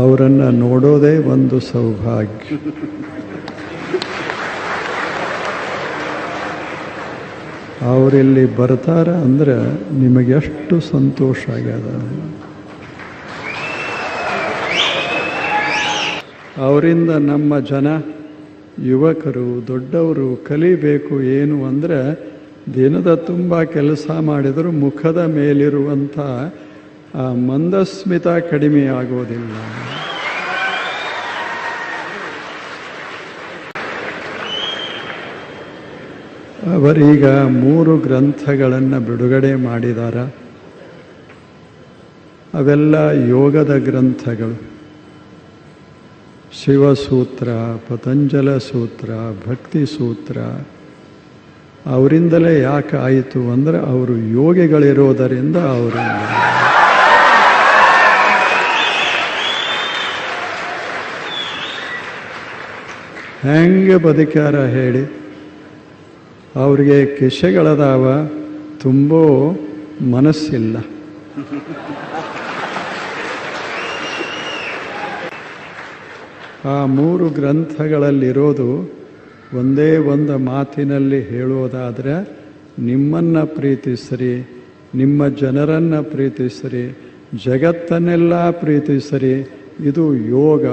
ಅವರನ್ನು ನೋಡೋದೇ ಒಂದು ಸೌಭಾಗ್ಯ. ಅವರಿಲ್ಲಿ ಬರ್ತಾರ ಅಂದ್ರೆ ನಿಮಗೆಷ್ಟು ಸಂತೋಷ ಆಗ್ಯದ. ಅವರಿಂದ ನಮ್ಮ ಜನ, ಯುವಕರು, ದೊಡ್ಡವರು ಕಲಿಬೇಕು ಏನು ಅಂದರೆ ದಿನದ ತುಂಬ ಕೆಲಸ ಮಾಡಿದರೂ ಮುಖದ ಮೇಲಿರುವಂಥ ಆ ಮಂದಸ್ಮಿತ ಕಡಿಮೆ ಆಗೋದಿಲ್ಲ. ಅವರೀಗ ಮೂರು ಗ್ರಂಥಗಳನ್ನು ಬಿಡುಗಡೆ ಮಾಡಿದಾರ. ಅವೆಲ್ಲ ಯೋಗದ ಗ್ರಂಥಗಳು. ಶಿವಸೂತ್ರ, ಪತಂಜಲ ಸೂತ್ರ, ಭಕ್ತಿ ಸೂತ್ರ. ಅವರಿಂದಲೇ ಯಾಕೆ ಆಯಿತು ಅಂದರೆ ಅವರು ಯೋಗಿಗಳಿರೋದರಿಂದ ಅವರಿಂದ ಹೆಂಗೆ ಬದುಕ್ಯಾರ ಹೇಳಿ. ಅವ್ರಿಗೆ ಕಿಶೆಗಳದಾವ ತುಂಬ ಮನಸ್ಸಿಲ್ಲ. ಆ ಮೂರು ಗ್ರಂಥಗಳಲ್ಲಿರೋದು ಒಂದೇ ಒಂದು ಮಾತಿನಲ್ಲಿ ಹೇಳೋದಾದರೆ ನಿಮ್ಮನ್ನು ಪ್ರೀತಿಸಿರಿ, ನಿಮ್ಮ ಜನರನ್ನು ಪ್ರೀತಿಸಿರಿ, ಜಗತ್ತನ್ನೆಲ್ಲ ಪ್ರೀತಿಸಿರಿ, ಇದು ಯೋಗ